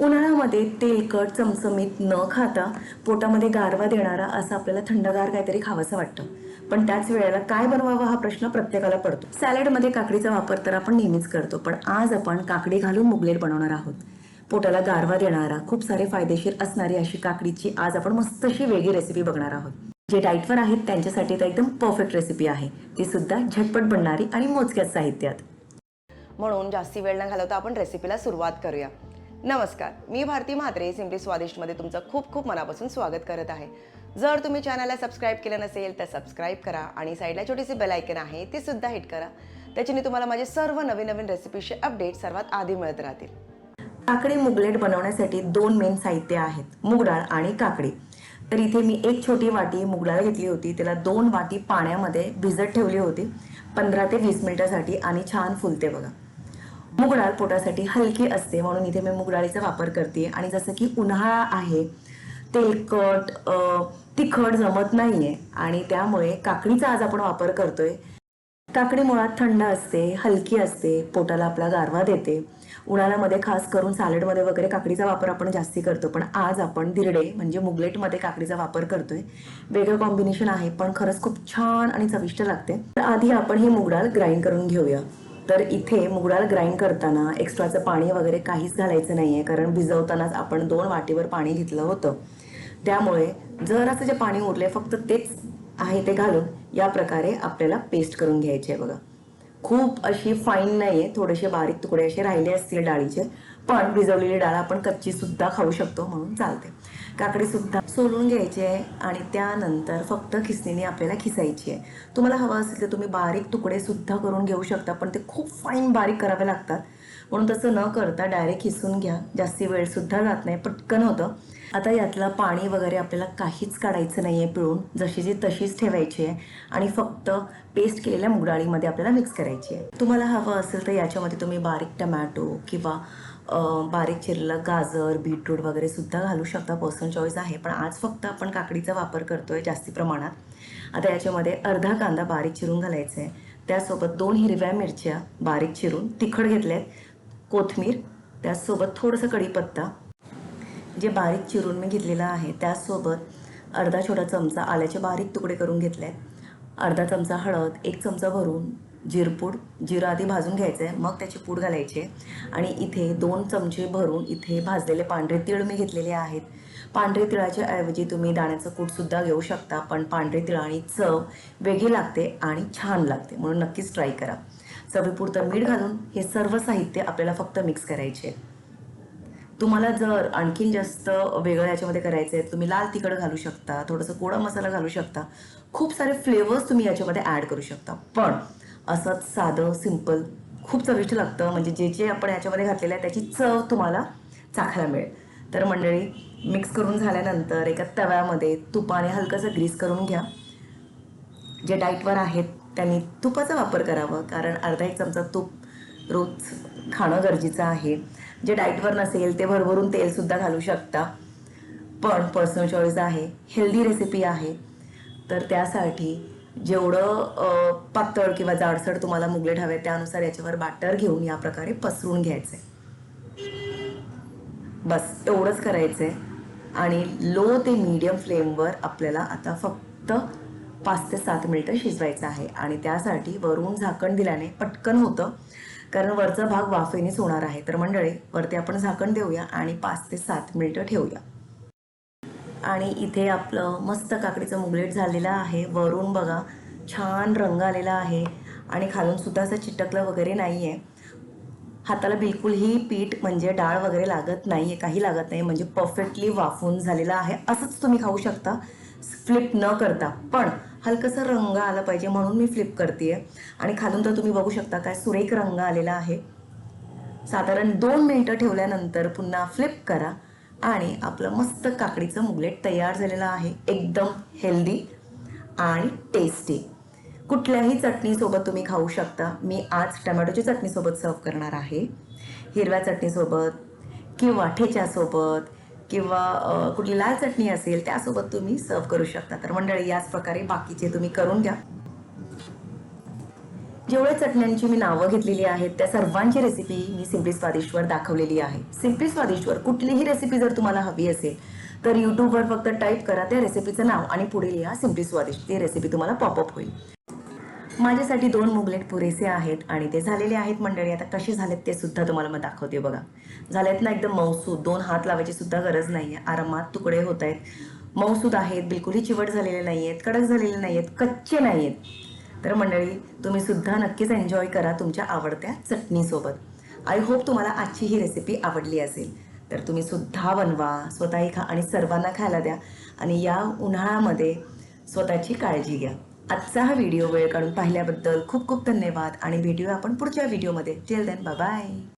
उन्हाळ्यामध्ये तेलकट चमचमीत न खाता पोटामध्ये गारवा देणारा असं आपल्याला थंडगार काहीतरी खावंसं वाटतं. पण त्याच वेळेला काय बनवावा हा प्रश्न प्रत्येकाला पडतो. सॅलडमध्ये काकडीचा वापर तर आपण नेहमीच करतो पण आज आपण काकडी घालून मुगलेट बनवणार आहोत. पोटाला गारवा देणारा खूप सारे फायदेशीर असणारी अशी काकडीची आज आपण मस्तशी वेगळी रेसिपी बघणार आहोत. जे डाईटवर आहेत त्यांच्यासाठी तर एकदम परफेक्ट रेसिपी आहे. ती सुद्धा झटपट बनणारी आणि मोजक्याच साहित्यात. म्हणून जास्ती वेळ न घालवता आपण रेसिपीला सुरुवात करूया. नमस्कार मी भारती म्हात्रे सिम्पली स्वादिष्टमध्ये तुमचं खूप खूप मनापासून स्वागत करत आहे. जर तुम्ही चॅनलला सबस्क्राईब केलं नसेल तर सबस्क्राईब करा आणि साईडला छोटीशी बेलायकन आहे ती सुद्धा हिट करा. त्याच्याने तुम्हाला माझे सर्व नवीन नवीन रेसिपीचे अपडेट सर्वात आधी मिळत राहतील. काकडी मुगलेट बनवण्यासाठी दोन मेन साहित्य आहेत मुगडाळ आणि काकडी. तर इथे मी एक छोटी वाटी मुगडाळ घेतली होती त्याला दोन वाटी पाण्यामध्ये भिजत ठेवली होती. पंधरा ते वीस मिनिटासाठी आणि छान फुलते बघा. मुगडाळ पोटासाठी हलकी असते म्हणून इथे मी मुगडाळीचा वापर करते. आणि जसं की उन्हाळा आहे तेलकट तिखट जमत नाहीये. आणि त्यामुळे काकडीचा आज आपण वापर करतोय. काकडी मुळात थंड असते हलकी असते पोटाला आपला गारवा देते. उन्हाळ्यामध्ये खास करून सॅलडमध्ये वगैरे काकडीचा वापर आपण जास्ती करतो. पण आज आपण दिरडे म्हणजे मुगलेटमध्ये काकडीचा वापर करतोय. वेगळं कॉम्बिनेशन आहे पण खरंच खूप छान आणि चविष्ट लागते. तर आधी आपण ही मुगडाळ ग्राइंड करून घेऊया. तर इथे मुगडाळ ग्राइंड करताना एक्स्ट्राचं पाणी वगैरे काहीच घालायचं नाही आहे कारण भिजवतानाच आपण दोन वाटीवर पाणी घेतलं होतं. त्यामुळे जर असं जे पाणी उरले फक्त तेच आहे ते घालून या प्रकारे आपल्याला पेस्ट करून घ्यायचे आहे बघा. खूप अशी फाईन नाही आहे थोडेसे बारीक तुकडे असे राहिले असतील डाळीचे पण भिजवलेली डाळ आपण कच्ची सुद्धा खाऊ शकतो म्हणून चालते काकडी सुद्धा सोलून घ्यायची आहे आणि त्यानंतर फक्त खिसणीने आपल्याला खिसायची आहे. तुम्हाला हवं असेल तर तुम्ही बारीक तुकडे सुद्धा करून घेऊ शकता पण ते खूप फाईन बारीक करावे लागतात. म्हणून तसं न करता डायरेक्ट खिसून घ्या. जास्ती वेळसुद्धा जात नाही पटकन होतं. आता यातलं पाणी वगैरे आपल्याला काहीच काढायचं नाही आहे पिळून जशीची तशीच ठेवायची आहे आणि फक्त पेस्ट केलेल्या मुगडाळीमध्ये आपल्याला मिक्स करायची आहे. तुम्हाला हवं असेल तर याच्यामध्ये तुम्ही बारीक टमॅटो किंवा बारीक चिरलं गाजर बीटरूट वगैरे सुद्धा घालू शकता. पर्सनल चॉईस आहे. पण आज फक्त आपण काकडीचा वापर करतोय जास्ती प्रमाणात. आता याच्यामध्ये अर्धा कांदा बारीक चिरून घालायचा आहे त्यासोबत दोन हिरव्या मिरच्या बारीक चिरून तिखट घेतल्यात कोथमीर त्याचसोबत थोडंसं कढीपत्ता. जे बारीक चिरून मी घेतलेलं आहे त्याचसोबत अर्धा छोटा चमचा आल्याचे बारीक तुकडे करून घेतले अर्धा चमचा हळद एक चमचा भरून जिरपूड जिरं आधी भाजून घ्यायचं आहे मग त्याची पूड घालायची आहे. आणि इथे दोन चमचे भरून इथे भाजलेले पांढरे तीळ मी घेतलेले आहेत. पांढरे तिळाच्या ऐवजी तुम्ही दाण्याचं कूटसुद्धा घेऊ शकता पण पांढरे तिळाणी चव वेगळी लागते आणि छान लागते म्हणून नक्कीच ट्राय करा. चवीपुरतं मीठ घालून हे सर्व साहित्य आपल्याला फक्त मिक्स करायचे तुम्हाला जर आणखीन जास्त वेगळं याच्यामध्ये करायचं आहे तुम्ही लाल तिखट घालू शकता थोडंसं कोडा मसाला घालू शकता खूप सारे फ्लेवर्स तुम्ही याच्यामध्ये ॲड करू शकता. पण असंच साधं सिंपल खूप चविष्ट लागतं. म्हणजे जे जे आपण याच्यामध्ये घातलेलं आहे त्याची चव तुम्हाला चाखायला मिळेल. तर मंडळी मिक्स करून झाल्यानंतर एका तव्यामध्ये तुपाने हलकंसं ग्रीस करून घ्या. जे डाईटवर आहेत त्यांनी तुपाचा वापर करावा. कारण अर्धा एक चमचा तूप रोज खाणं गरजेचं आहे. जे डाईटवर नसेल ते भरभरून तेलसुद्धा घालू शकता. पण पर्सनल चॉईस आहे हेल्दी रेसिपी आहे. तर त्यासाठी जेवढं पातळ किंवा जाडसर तुम्हाला मुगलेट हवे त्यानुसार याच्यावर बॅटर घेऊन या प्रकारे पसरून घ्यायचे. बस एवढंच करायचंय. आणि लो ते मीडियम फ्लेमवर आपल्याला आता फक्त पाच ते सात मिनटं शिजवायचं आहे. आणि त्यासाठी वरून झाकण दिल्याने पटकन होतं. कारण वरचा भाग वाफेनेच होणार आहे. तर मंडळी वरती आपण झाकण देऊया आणि पाच ते सात मिनटं ठेवूया. आणि इथे आपलं मस्त काकडीचं मुगलेट झालेलं आहे. वरून बघा छान रंग आलेला आहे आणि खालून सुद्धा असं चिटकलं वगैरे नाही आहे हाताला बिलकुलही पीठ म्हणजे डाळ वगैरे लागत नाही आहे काही लागत नाही म्हणजे परफेक्टली वाफून झालेलं आहे. असंच तुम्ही खाऊ शकता. फ्लिप न करता. पण हलकंसं रंग आला पाहिजे म्हणून मी फ्लिप करते आणि खालून तर तुम्ही बघू शकता काय सुरेख रंग आलेला आहे. साधारण दोन मिनटं ठेवल्यानंतर पुन्हा फ्लिप करा. आणि आपलं मस्त काकडीचं मुगलेट तयार झालेलं आहे. एकदम हेल्दी आणि टेस्टी कुठल्याही चटणीसोबत तुम्ही खाऊ शकता. मी आज टमॅटोची चटणीसोबत सर्व करणार आहे. हिरव्या चटणीसोबत किंवा ठेच्यासोबत किंवा कुठली लाल चटणी असेल त्यासोबत तुम्ही सर्व करू शकता. तर मंडळी याच प्रकारे बाकीचे तुम्ही करून घ्या. जेवढ्या चटण्यांची मी नावं घेतलेली आहेत त्या सर्वांची रेसिपी मी सिम्पली स्वादिष्टवर दाखवलेली आहे. सिम्पली स्वादिष्टवर कुठलीही रेसिपी जर तुम्हाला हवी असेल तर यूट्यूबवर फक्त टाईप करा त्या रेसिपीचं नाव आणि पुढे लिहा सिम्पली स्वादिष्ट ती रेसिपी तुम्हाला पॉपअप होईल. माझ्यासाठी दोन मुगलेट पुरेसे आहेत आणि ते झालेले आहेत मंडळी. आता कसे झालेत ते सुद्धा तुम्हाला मग दाखवते बघा. झालेत ना एकदम मौसूद. दोन हात लावायची सुद्धा गरज नाही आहे आरामात तुकडे होत आहेत. मौसूद आहेत बिलकुलही चिवट झालेले नाही आहेत कडक झालेले नाही आहेत कच्चे नाही आहेत तर मंडळी तुम्ही सुद्धा नक्कीच एन्जॉय करा तुमच्या आवडत्या चटणीसोबत. आय होप तुम्हाला आजची ही रेसिपी आवडली असेल. तर तुम्ही सुद्धा बनवा स्वतःही खा आणि सर्वांना खायला द्या आणि या उन्हाळ्यामध्ये स्वतःची काळजी घ्या. आजचा हा व्हिडिओ वेळ काढून पाहिल्याबद्दल खूप खूप धन्यवाद आणि भेटूया आपण पुढच्या व्हिडिओमध्ये टिल देन बाय